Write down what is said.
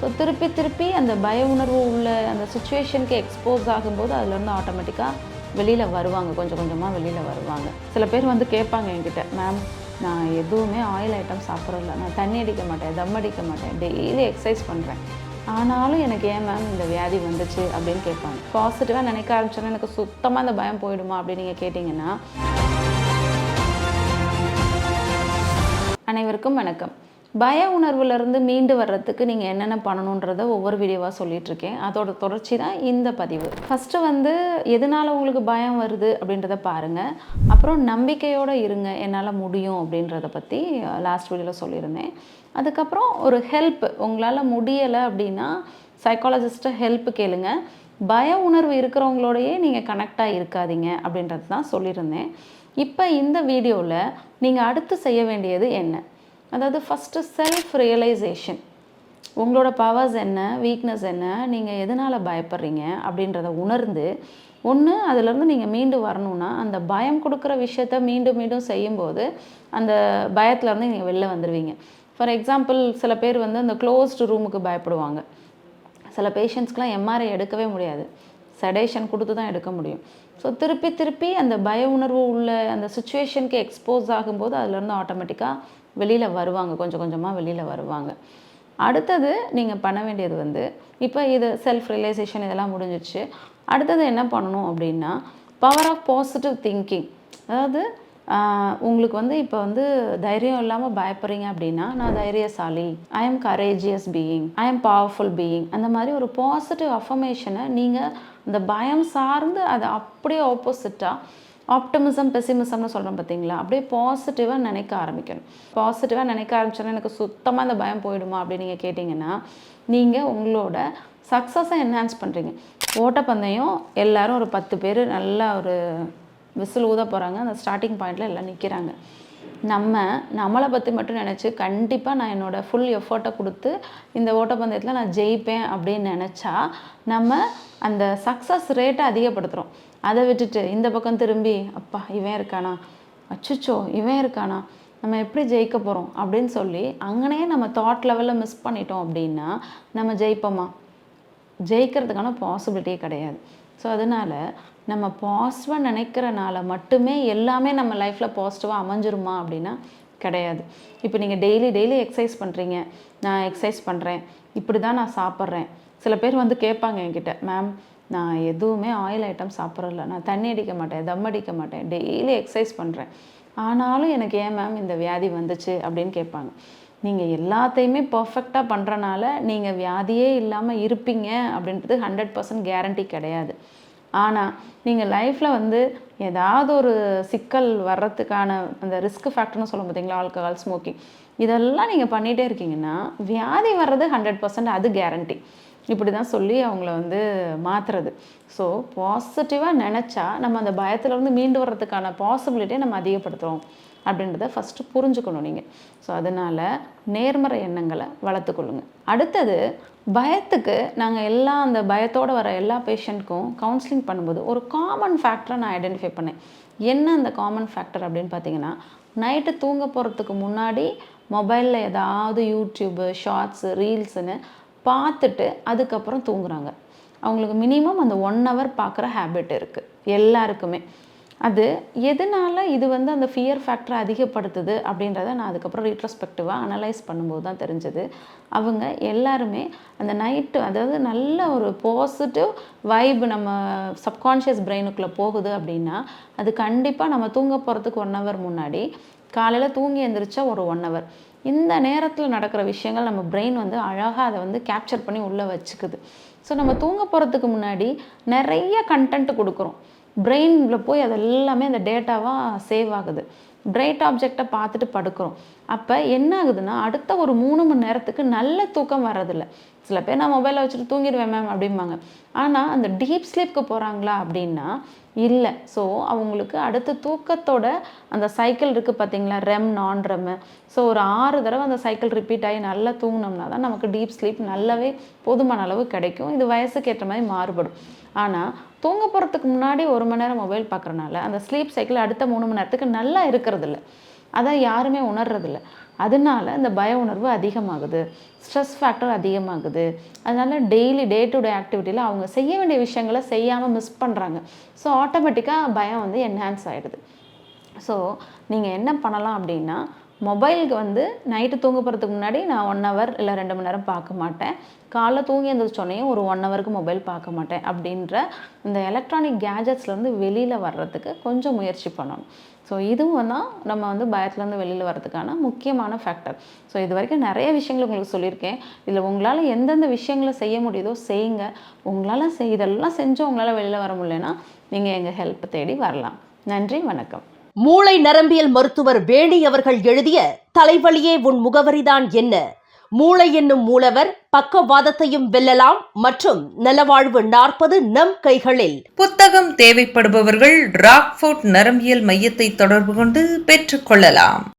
So திருப்பி திருப்பி அந்த பய உணர்வு உள்ள அந்த சுச்சுவேஷனுக்கு எக்ஸ்போஸ் ஆகும்போது அதுலேருந்து ஆட்டோமேட்டிக்காக வெளியில் வருவாங்க. கொஞ்சம் கொஞ்சமாக வெளியில் வருவாங்க. சில பேர் வந்து கேட்பாங்க என்கிட்ட மேம் நான் எதுவுமே ஆயில் ஐட்டம் சாப்பிட்றதில்ல. நான் தண்ணி அடிக்க மாட்டேன் தம் அடிக்க மாட்டேன். டெய்லி எக்ஸசைஸ் பண்ணுறேன் ஆனாலும் எனக்கு ஏன் மேம் இந்த வியாதி வந்துச்சு? அப்படின்னு கேட்பாங்க. பாசிட்டிவாக நினைக்க ஆரம்பிச்சோன்னா எனக்கு சுத்தமாக அந்த பயம் போயிடுமா அப்படின்னு நீங்கள் கேட்டிங்கன்னா அனைவருக்கும் வணக்கம். பய உணர்வுலேருந்து மீண்டு வர்றதுக்கு நீங்கள் என்னென்ன பண்ணணுன்றதை ஒவ்வொரு வீடியோவாக சொல்லிகிட்ருக்கேன் அதோட தொடர்ச்சி தான் இந்த பதிவு. ஃபஸ்ட்டு வந்து எதனால் உங்களுக்கு பயம் வருது அப்படின்றத பாருங்கள் அப்புறம் நம்பிக்கையோடு இருங்க என்னால் முடியும் அப்படின்றத பற்றி லாஸ்ட் வீடியோவில் சொல்லியிருந்தேன். அதுக்கப்புறம் ஒரு ஹெல்ப் உங்களால் முடியலை அப்படின்னா சைக்காலஜிஸ்ட்டை ஹெல்ப் கேளுங்க. பய உணர்வு இருக்கிறவங்களோடையே நீங்கள் கனெக்டாக இருக்காதீங்க அப்படின்றது தான் சொல்லியிருந்தேன். இப்போ இந்த வீடியோவில் நீங்கள் அடுத்து செய்ய வேண்டியது என்ன? அதாவது ஃபஸ்ட்டு செல்ஃப் ரியலைசேஷன் உங்களோட பவர்ஸ் என்ன வீக்னஸ் என்ன நீங்கள் எதனால் பயப்படுறீங்க அப்படின்றத உணர்ந்து ஒன்று அதுலேருந்து நீங்கள் மீண்டு வரணும்னா அந்த பயம் கொடுக்குற விஷயத்த மீண்டும் மீண்டும் செய்யும்போது அந்த பயத்துலேருந்து நீங்கள் வெளில வந்துடுவீங்க ஃபார் எக்ஸாம்பிள் சில பேர் வந்து அந்த க்ளோஸ்டு ரூமுக்கு பயப்படுவாங்க. சில பேஷண்ட்ஸ்க்கெலாம் எம்ஆர்ஐ எடுக்கவே முடியாது. செடேஷன் கொடுத்து தான் எடுக்க முடியும். ஸோ திருப்பி திருப்பி அந்த பய உணர்வு உள்ள அந்த சுச்சுவேஷனுக்கு எக்ஸ்போஸ் ஆகும்போது அதுலேருந்து ஆட்டோமேட்டிக்காக வெளியில் வருவாங்க. கொஞ்சம் கொஞ்சமாக வெளியில் வருவாங்க. அடுத்தது நீங்கள் பண்ண வேண்டியது வந்து இப்போ இது செல்ஃப் ரியலைசேஷன் இதெல்லாம் முடிஞ்சிச்சு அடுத்தது என்ன பண்ணணும் அப்படின்னா பவர் ஆஃப் பாசிட்டிவ் திங்கிங் அதாவது உங்களுக்கு வந்து இப்போ வந்து தைரியம் இல்லாமல் பயப்படுறீங்க அப்படின்னா நான் தைரியசாலி I am courageous being I am powerful being அந்த மாதிரி ஒரு பாசிட்டிவ் அஃபர்மேஷனை நீங்கள் அந்த பயம் சார்ந்து அதை அப்படியே ஆப்போசிட்டாக ஆப்டமிசம் பெசிமிசம்னு சொல்கிறோம் பார்த்தீங்களா அப்படியே பாசிட்டிவாக நினைக்க ஆரம்பிக்கணும். பாசிட்டிவாக நினைக்க ஆரம்பிச்சோன்னா எனக்கு சுத்தமாக அந்த பயம் போயிடுமா அப்படின்னு நீங்கள் கேட்டிங்கன்னா நீங்கள் உங்களோட சக்ஸஸை என்ஹான்ஸ் பண்ணுறீங்க ஓட்டப்பந்தயம் எல்லாரும் ஒரு பத்து பேர் நல்லா ஒரு விசில் ஊத போகிறாங்க அந்த ஸ்டார்டிங் பாயிண்டில் எல்லாம் நிற்கிறாங்க நம்ம நம்மளை பற்றி மட்டும் நினச்சி கண்டிப்பாக நான் என்னோடய ஃபுல் எஃபர்ட்டை கொடுத்து இந்த ஓட்டப்பந்தயத்தில் நான் ஜெயிப்பேன் அப்படின்னு நினச்சா நம்ம அந்த சக்ஸஸ் ரேட்டை அதிகப்படுத்துகிறோம் அதை விட்டுட்டு இந்த பக்கம் திரும்பி அப்பா இவன் இருக்கானா? அச்சுச்சோ இவன் இருக்கானா? நம்ம எப்படி ஜெயிக்க போகிறோம் அப்படின்னு சொல்லி அங்கனே நம்ம தாட் லெவலில் மிஸ் பண்ணிட்டோம் அப்படின்னா நம்ம ஜெயிப்போமா? ஜெயிக்கிறதுக்கான பாசிபிலிட்டியே கிடையாது. ஸோ அதனால் நம்ம பாசிட்டிவாக நினைக்கிறனால மட்டுமே எல்லாமே நம்ம லைஃப்பில் பாசிட்டிவாக அமைஞ்சிருமா அப்படின்னா கிடையாது. இப்போ நீங்கள் டெய்லி டெய்லி எக்ஸசைஸ் பண்ணுறீங்க நான் எக்ஸசைஸ் பண்ணுறேன் இப்படி தான் நான் சாப்பிட்றேன். சில பேர் வந்து கேட்பாங்க என்கிட்ட மேம் நான் எதுவுமே ஆயில் ஐட்டம் சாப்பிட்றல நான் தண்ணி அடிக்க மாட்டேன் தம் அடிக்க மாட்டேன். டெய்லி எக்ஸசைஸ் பண்ணுறேன் ஆனாலும் எனக்கு ஏன் மேம் இந்த வியாதி வந்துச்சு? அப்படின்னு கேட்பாங்க. நீங்கள் எல்லாத்தையுமே பர்ஃபெக்டாக பண்ணுறனால நீங்கள் வியாதியே இல்லாமல் இருப்பீங்க அப்படின்றது ஹண்ட்ரட் பர்சன்ட் கேரண்டி கிடையாது. ஆனால் நீங்கள் லைஃப்பில் வந்து ஏதாவது ஒரு சிக்கல் வர்றதுக்கான அந்த ரிஸ்க் ஃபேக்டர்னு சொல்லும் பார்த்தீங்களா ஆல்கஹால் ஸ்மோக்கிங் இதெல்லாம் நீங்கள் பண்ணிகிட்டே இருக்கீங்கன்னா வியாதி வர்றது ஹண்ட்ரட் பர்சன்ட் அது கேரண்டி இப்படி தான் சொல்லி அவங்கள வந்து மாற்றுறது ஸோ பாசிட்டிவாக நினச்சா நம்ம அந்த பயத்துலேருந்து மீண்டு வர்றதுக்கான பாசிபிலிட்டியை நம்ம அதிகப்படுத்துகிறோம் அப்படின்றத ஃபஸ்ட்டு புரிஞ்சுக்கணும் நீங்கள் ஸோ அதனால் நேர்மறை எண்ணங்களை வளர்த்துக்கொள்ளுங்க அடுத்தது பயத்துக்கு நாங்கள் எல்லா அந்த பயத்தோடு வர எல்லா பேஷண்ட்க்கும் கவுன்சிலிங் பண்ணும்போது ஒரு காமன் ஃபேக்டரை நான் ஐடென்டிஃபை பண்ணேன். என்ன அந்த காமன் ஃபேக்டர் அப்படின்னு பார்த்தீங்கன்னா நைட்டு தூங்க போகிறதுக்கு முன்னாடி மொபைலில் ஏதாவது யூடியூப்பு ஷார்ட்ஸு ரீல்ஸுன்னு பார்த்துட்டு அதுக்கப்புறம் தூங்குறாங்க. அவங்களுக்கு மினிமம் அந்த ஒன் ஹவர் பார்க்குற ஹேபிட் இருக்குது எல்லாருக்குமே. அது எதனால இது வந்து அந்த ஃபியர் ஃபேக்டரை அதிகப்படுத்துது அப்படின்றத நான் அதுக்கப்புறம் ரீட்ரஸ்பெக்டிவாக அனலைஸ் பண்ணும்போது தான் தெரிஞ்சது. அவங்க எல்லாருமே அந்த நைட்டு அதாவது நல்ல ஒரு பாசிட்டிவ் வைப் நம்ம சப்கான்ஷியஸ் பிரெயினுக்குள்ளே போகுது அப்படின்னா அது கண்டிப்பாக நம்ம தூங்க போகிறதுக்கு ஒன் ஹவர் முன்னாடி காலையில் தூங்கி எழுந்திரிச்சா ஒரு ஒன் ஹவர் இந்த நேரத்தில் நடக்கிற விஷயங்கள் நம்ம பிரெயின் வந்து அழகாக அதை வந்து கேப்சர் பண்ணி உள்ளே வச்சுக்குது. ஸோ நம்ம தூங்க போகிறதுக்கு முன்னாடி நிறைய கண்டென்ட் கொடுக்குறோம். பிரெயினில் போய் அது எல்லாமே அந்த டேட்டாவாக சேவ் ஆகுது. பிரைட் ஆப்ஜெக்டை பார்த்துட்டு படுக்கிறோம். அப்போ என்ன ஆகுதுன்னா அடுத்த ஒரு மூணு மணி நேரத்துக்கு நல்ல தூக்கம் வர்றதில்ல. சில பேர் நான் மொபைலை வச்சுட்டு தூங்கிடுவேன் மேம் அப்படிம்பாங்க. ஆனால் அந்த டீப் ஸ்லீப்க்கு போகிறாங்களா அப்படின்னா இல்லை. ஸோ அவங்களுக்கு அடுத்த தூக்கத்தோட அந்த சைக்கிள் இருக்குது பார்த்தீங்களா ரெம் நான் ரெம் ஸோ ஒரு ஆறு தடவை அந்த சைக்கிள் ரிப்பீட் ஆகி நல்லா தூங்கினோம்னா தான் நமக்கு டீப் ஸ்லீப் நல்லாவே போதுமான அளவு கிடைக்கும். இது வயசுக்கு ஏற்ற மாதிரி மாறுபடும். ஆனால் தூங்க போகிறதுக்கு முன்னாடி ஒரு மணி நேரம் மொபைல் பார்க்குறனால அந்த ஸ்லீப் சைக்கிள் அடுத்த மூணு மணி நேரத்துக்கு நல்லா இருக்கிறதில்ல. அதை யாருமே உணர்றதில்ல. அதனால இந்த பய உணர்வு அதிகமாகுது. ஸ்ட்ரெஸ் ஃபேக்டர் அதிகமாகுது. அதனால டெய்லி டே டு டே ஆக்டிவிட்டியில் அவங்க செய்ய வேண்டிய விஷயங்களை செய்யாமல் மிஸ் பண்ணுறாங்க ஸோ ஆட்டோமேட்டிக்காக பயம் வந்து என்ஹான்ஸ் ஆகிடுது ஸோ நீங்கள் என்ன பண்ணலாம் அப்படின்னா மொபைலுக்கு வந்து நைட்டு தூங்க போகிறதுக்கு முன்னாடி நான் ஒன் ஹவர் இல்லை ரெண்டு மணி நேரம் பார்க்க மாட்டேன். காலைல தூங்கி எழுந்திரிச்சோன்னையும் ஒரு ஒன் ஹவருக்கு மொபைல் பார்க்க மாட்டேன் அப்படின்ற இந்த எலக்ட்ரானிக் கேஜெட்ஸ்லேருந்து வெளியில் வர்றதுக்கு கொஞ்சம் முயற்சி பண்ணணும். ஸோ இதுவும் தான் நம்ம வந்து பயத்துலேருந்து வெளியில் வரதுக்கான முக்கியமான ஃபேக்டர் ஸோ இது வரைக்கும் நிறைய விஷயங்கள் உங்களுக்கு சொல்லியிருக்கேன். இதில் உங்களால் எந்தெந்த விஷயங்களை செய்ய முடியுதோ செய்யுங்க. உங்களால் செய் இதெல்லாம் செஞ்சு உங்களால் வெளியில் வர முடியலன்னா நீங்கள் எங்கள் ஹெல்ப் தேடி வரலாம். நன்றி வணக்கம். மூளை நரம்பியல் மருத்துவர் வேணி அவர்கள் எழுதிய தலைவலியே உன் முகவரிதான் என்ன? மூளை என்னும் மூலவர் பக்கவாதத்தையும் வெல்லலாம் மற்றும் நலவாழ்வு நாற்பது நம் கைகளில். புத்தகம் தேவைப்படுபவர்கள் ராக்ஃபோர்ட் நரம்பியல் மையத்தை தொடர்பு கொண்டு பெற்றுக்கொள்ளலாம்